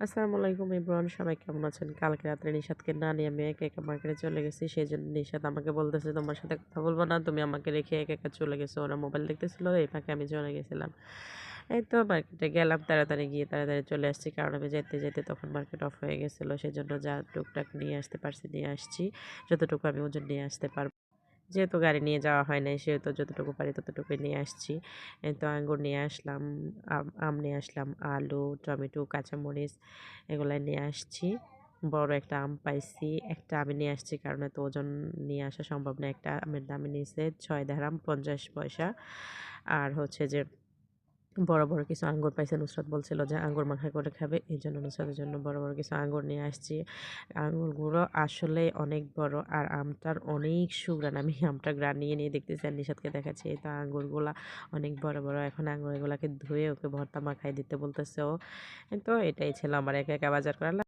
আসসালামু আলাইকুম ইমরান, সবাই কেমন আছেন? কালকে রাত্রে নিশাদকে না নিয়ে আমি একা একা মার্কেটে চলে গেছি সেই জন্য নিশাদ আমাকে বলতেছে, তোমার সাথে কথা বলব না, তুমি আমাকে রেখে একা একা চলে গেছো। ওরা মোবাইল দেখতেছিল, এই ফাঁকে আমি চলে গেছিলাম। এই তো মার্কেটে গেলাম, তাড়াতাড়ি গিয়ে তাড়াতাড়ি চলে আসছি, কারণ আমি যেতে যেতে তখন মার্কেট অফ হয়ে গেছিল সেই জন্য যা টুকটাক নিয়ে আসতে পারছি, নিয়ে আসছি। যতটুকু আমি ওজন নিয়ে আসতে পারব। যেহেতু গাড়ি নিয়ে যাওয়া হয় নাই, সেহেতু যতটুকু পারি ততটুকুই নিয়ে আসছি। তো আঙ্গুর নিয়ে আসলাম, আম নিয়ে আসলাম, আলু, টমেটো, কাঁচামরিচ এগুলো নিয়ে আসছি। বড় একটা আম পাইছি, একটা আমি নিয়ে আসছি কারণ এত ওজন নিয়ে আসা সম্ভব না। একটা আমের দামে নিয়েছে ছয় দেড়াম পঞ্চাশ পয়সা। আর হচ্ছে যে বড় বড় কিছু আঙ্গুর পাইছে নুসরাত বলছিল যে আঙ্গুর মাখা করে খাবে, এই জন্য নুসরাতের জন্য বড় বড় কিছু আঙ্গুর নিয়ে আসছি। আঙ্গুরগুলো আসলে অনেক বড় আর আমটার অনেক সুগ্রান আমি আমটা গ্রান নিয়ে নিয়ে দেখতেছি আর নিষাদকে দেখাচ্ছি। তো আঙ্গুরগুলো অনেক বড় বড়, এখন আঙ্গুরগুলোকে ধুয়ে ওকে ভর্তা মাখাই দিতে বলতেছে ও। তো এটাই ছিল আমার একা একা বাজার করা